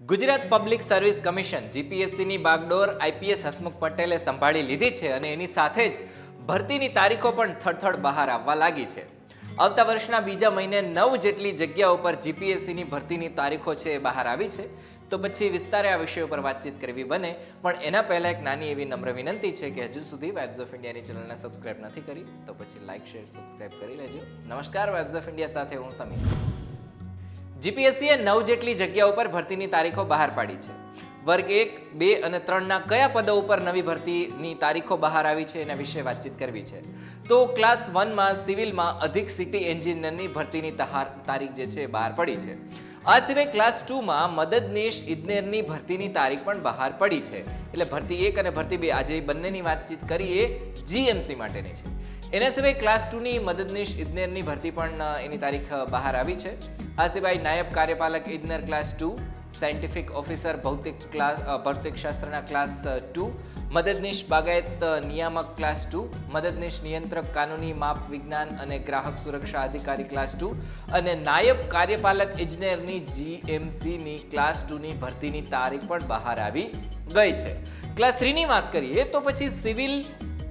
Gujarat public service commission જીપીએસસીની બાગડોર IPS Hasmukh પટેલે સંભાળી લીધી છે અને એની સાથે જ ભરતીની તારીખો પણ થડથડ બહાર આવવા લાગી છે. આવતા વર્ષના બીજા મહિને નવ જેટલી જગ્યા ઉપર જીપીએસસીની ભરતીની તારીખો છે એ બહાર આવી છે. તો પછી વિસ્તારે આ વિષય ઉપર વાતચીત કરવી બને, પણ એના પહેલાં એક નાની એવી નમ્ર વિનંતી છે કે હજુ સુધી વેબ્સ ઓફ ઇન્ડિયાની ચેનલને સબસ્ક્રાઇબ નથી કરી, તો પછી લાઇક શેર સબસ્ક્રાઇબ કરી લેજો. નમસ્કાર વેબ્સ ઓફ ઇન્ડિયા સાથે હું સમીર. જીપીએસસીએ નવ જેટલી જગ્યાઓ પર ભરતીની તારીખો બહાર પાડી છે. વર્ગ એક, બે અને ત્રણના કયા પદો ઉપર નવી ભરતીની તારીખો બહાર આવી છે એના વિશે વાતચીત કરવી છે. તો ક્લાસ વનમાં સિવિલમાં અધિક સિટી એન્જિનિયરની ભરતીની તહાર- તારીખ જે છે બહાર પડી છે. આ સિવાય ક્લાસ ટુમાં મદદનીશ ઇજનેરની ભરતીની તારીખ પણ બહાર પડી છે. એટલે ભરતી એક અને ભરતી બે, આજે બંનેની વાતચીત કરી એ જીએમસી માટેની છે. એના સિવાય ક્લાસ ટુની મદદનીશ ઇજનેરની ભરતી પણ એની તારીખ બહાર આવી છે. આ સિવાય નાયબ કાર્યપાલક ઇજનેર ક્લાસ ટુ સાયન્ટિફિક ઓફિસર ભૌતિક ક્લાસ ભૌતિકશાસ્ત્રના ક્લાસ ટુ મદદનીશ બાગાયત નિયામક ક્લાસ ટુ મદદનીશ નિયંત્રક કાનૂની માપ વિજ્ઞાન અને ગ્રાહક સુરક્ષા અધિકારી ક્લાસ ટુ અને નાયબ કાર્યપાલક ઇજનેરની જીએમસીની ક્લાસ ટુની ભરતીની તારીખ પણ બહાર આવી ગઈ છે. ક્લાસ થ્રીની વાત કરીએ તો પછી સિવિલ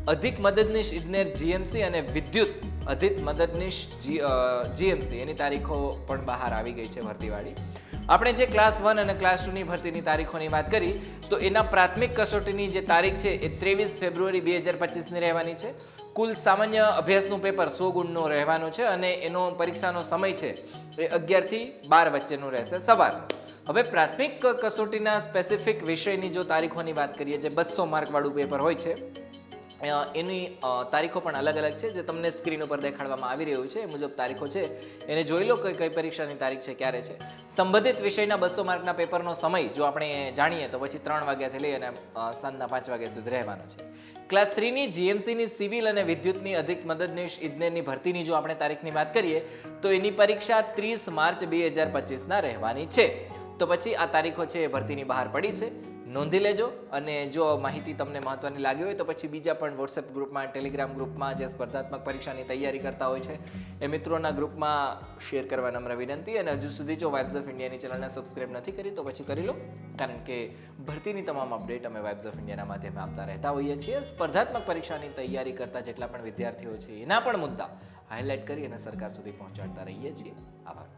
અધિક મદદનીશ ઇજનેર જીએમસી અને વિદ્યુત અધિક મદદનીશ જીએમસી, એની તારીખો પણ બહાર આવી ગઈ છે ભરતીવાળી. આપણે જે ક્લાસ વન અને ક્લાસ ટુની ભરતીની તારીખોની વાત કરી, તો એના પ્રાથમિક કસોટીની જે તારીખ છે એ ત્રેવીસ ફેબ્રુઆરી બે હજાર પચીસની રહેવાની છે. કુલ સામાન્ય અભ્યાસનું પેપર સો ગુણનું રહેવાનું છે અને એનો પરીક્ષાનો સમય છે એ અગિયારથી બાર વચ્ચેનું રહેશે સવારનું. હવે પ્રાથમિક કસોટીના સ્પેસિફિક વિષયની જો તારીખોની વાત કરીએ, જે બસો માર્કવાળું પેપર હોય છે એની તારીખો પણ અલગ અલગ છે, જે તમને સ્ક્રીન ઉપર દેખાડવામાં આવી રહ્યું છે, એ મુજબ તારીખો છે. એને જોઈ લો કે કઈ પરીક્ષાની તારીખ છે, ક્યારે છે. સંબંધિત વિષયના બસો માર્કના પેપરનો સમય, જો આપણે જાણીએ, તો પછી ત્રણ વાગ્યાથી લઈ અને સાંજના પાંચ વાગ્યા સુધી રહેવાનો છે. ક્લાસ થ્રીની જીએમસીની સિવિલ અને વિદ્યુતની અધિક મદદનીશ ઇજનેરની ભરતીની જો આપણે તારીખની વાત કરીએ, તો એની પરીક્ષા ત્રીસ માર્ચ બે હજાર પચીસના રહેવાની છે. તો પછી આ તારીખો છે એ ભરતીની બહાર પડી છે. નોંધી લેજો અને જો માહિતી તમને મહત્વની લાગી હોય તો પછી બીજા પણ વોટ્સએપ ગ્રુપમાં ટેલિગ્રામ ગ્રુપમાં જે સ્પર્ધાત્મક પરીક્ષાની તૈયારી કરતા હોય છે, એ મિત્રોના ગ્રુપમાં શેર કરવા નમ્ર વિનંતી અને હજુ સુધી જો વાઇબ્સ ઓફ ઇન્ડિયાની ચેનલને સબસ્ક્રાઇબ નથી કરી તો પછી કરી લો, કારણ કે ભરતીની તમામ અપડેટ અમે વાઇબ્સ ઓફ ઇન્ડિયાના માધ્યમે આપતા રહેતા હોઈએ છીએ. સ્પર્ધાત્મક પરીક્ષાની તૈયારી કરતા જેટલા પણ વિદ્યાર્થીઓ છે, એના પણ મુદ્દા હાઇલાઇટ કરી અને સરકાર સુધી પહોંચાડતા રહીએ છીએ. આભાર.